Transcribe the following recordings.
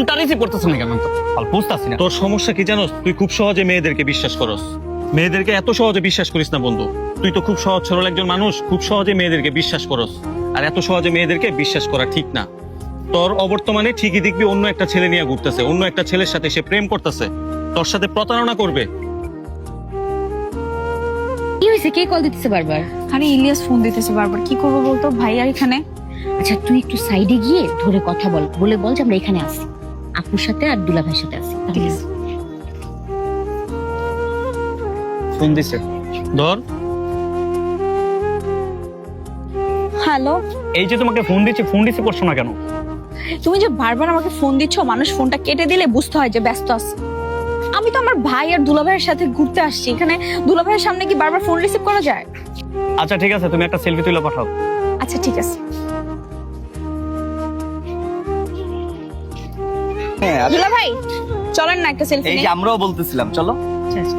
Receive করতেছ না কেন তো আর বুঝতেছি না। তোর সমস্যা কি জানোস? তুই খুব সহজে মেয়েদেরকে বিশ্বাস করস। মেয়েদেরকে এত সহজে বিশ্বাস করিস না বন্ধু। তুই তো খুব সহজ সরল একজন মানুষ খুব সহজে মেয়েদেরকে বিশ্বাস করস। আর এত সহজে মেয়েদেরকে বিশ্বাস করা ঠিক না। তোর অবর্তমানে ঠিকই দেখবি অন্য একটা ছেলে নিয়ে ঘুরতেছে অন্য একটা ছেলের সাথে সে প্রেম করতেছে তোর সাথে প্রতারণা করবে। কি হয়েছে কে কল দিতেছে বারবার? আরে ইলিয়াস ফোন দিতেছে বারবার। কি করব বলতো? ভাই আর এখানে? আচ্ছা তুই একটু সাইডে গিয়ে ধরে কথা বল। বলে বল যে আমরা এখানে আছি। আপুর সাথে আর দুলা ভাইয়ের সাথে আছি। ঠিক আছে। ফোন দিছে ধর। হ্যালো এই যে তোমাকে ফোন দিচ্ছে ফোন রিসিভ করছ না কেন? তুমি যে বারবার আমাকে ফোন দিচ্ছ মানুষ ফোনটা কেটে দিলে বুঝতে হয় যে ব্যস্ত আছে। আমি তো আমার ভাই আর দুলা ভাইয়ের সাথে ঘুরতে আসছি। এখানে দুলা ভাইয়ের সামনে কি বারবার ফোন রিসিভ করা যায়? আচ্ছা ঠিক আছে তুমি একটা সেলফি তুলে পাঠাও। আচ্ছা ঠিক আছে। হ্যাঁ দুলা ভাই চলেন না একটা সেলফি এই যে আমরাও বলতেছিলাম চলো। আচ্ছা আচ্ছা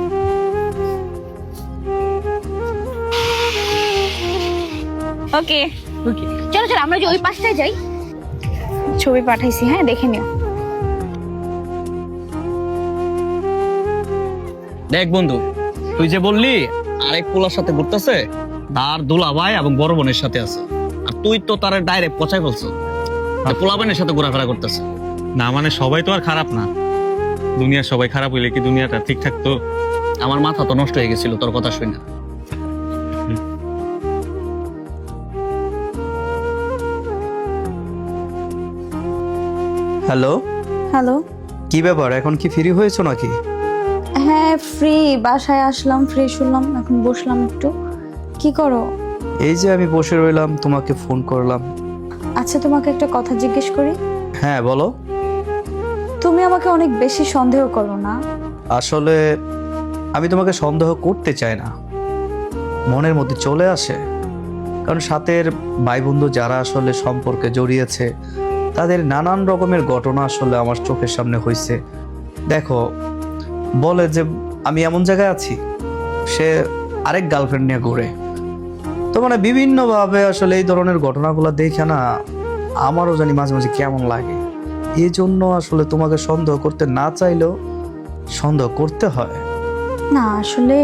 ওকে চলো চলো আমরা যে ওই পাশটায় যাই। ছবি পাঠাইছি হ্যাঁ দেখে নিও। দেখ বন্ধু তুই যে বললি আরেক পোলার সাথে ঘুরতেছে তার দুলা ভাই এবং বড় বোনের সাথে আছে। আর তুই তো তার ডাইরেক্ট পচাই বলছো পোলা বোনের সাথে ঘোরাফেরা করতেছে। না মানে সবাই তো আর খারাপ না। দুনিয়ার সবাই খারাপ হইলে কি দুনিয়াটা ঠিক থাকতো? আমার মাথা তো নষ্ট হয়ে গেছিল তোর কথা শুনে। হ্যালো? হ্যালো। কি ব্যাপার এখন কি ফ্রি হয়েছো নাকি? হ্যাঁ ফ্রি। বাসায় আসলাম ফ্রেশ হলাম এখন বসলাম একটু। কি করো? এই যে আমি বসে রইলাম তোমাকে ফোন করলাম। আচ্ছা তোমাকে একটা কথা জিজ্ঞেস করি। হ্যাঁ বলো। তুমি আমাকে অনেক বেশি সন্দেহ করো না। আসলে আমি তোমাকে সন্দেহ করতে চাই না। মনের মধ্যে চলে আসে। কারণ সাথের ভাই বন্ধু যারা আসলে সম্পর্কে জড়িয়েছে, তাদের নানান রকমের ঘটনা আসলে আমার চোখের সামনে হয়েছে দেখো, বলে যে আমি এমন জায়গায় আছি, সে আরেক গার্লফ্রেন্ড নিয়ে ঘুরে। তো মানে বিভিন্নভাবে আসলে এই ধরনের ঘটনাগুলো দেখে না, আমারও জানি মাঝে মাঝে কেমন লাগে। এই জন্য আসলে তোমাকে সন্দেহ করতে না চাইলেও সন্দেহ করতে হয়। না আসলে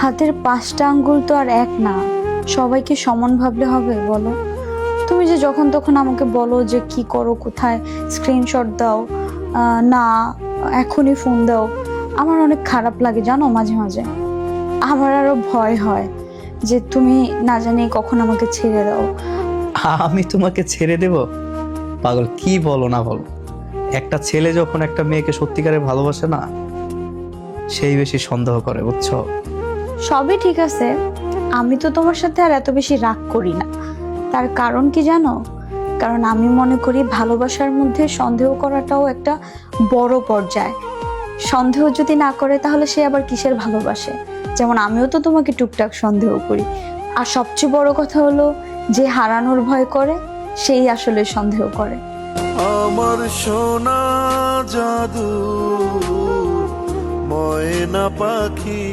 হাতের পাঁচটা আঙ্গুল তো আর এক না। সবাইকে সমান ভাবলে হবে বলো। তুমি যে যখন তখন আমাকে বলো যে কি করো কোথায় স্ক্রিনশট দাও না এখনই ফোন দাও। আমার অনেক খারাপ লাগে জানো মাঝে মাঝে। আমার আরও ভয় হয় যে তুমি না জানি কখন আমাকে ছেড়ে দাও। আমি তোমাকে ছেড়ে দেব? পাগল কি বলো না বলো? একটা ছেলে যখন একটা মেয়েকে সত্যিকারে ভালোবাসে না, সেই বেশি সন্দেহ করে, বুঝছ? সবই ঠিক আছে। আমি তো তোমার সাথে আর এত বেশি রাগ করি না। তার কারণ কি জানো? কারণ আমি মনে করি ভালোবাসার মধ্যে সন্দেহ করাটাও একটা বড় পর্যায়। সন্দেহ যদি না করে, তাহলে সে আবার কিসের ভালোবাসে? যেমন আমিও তো তোমাকে টুকটাক সন্দেহ করি। আর সবচেয়ে বড় কথা হলো, যে হারানোর ভয় করে, সেই আসলে সন্দেহ করে। আমার সোনা জাদু ময়না পাখি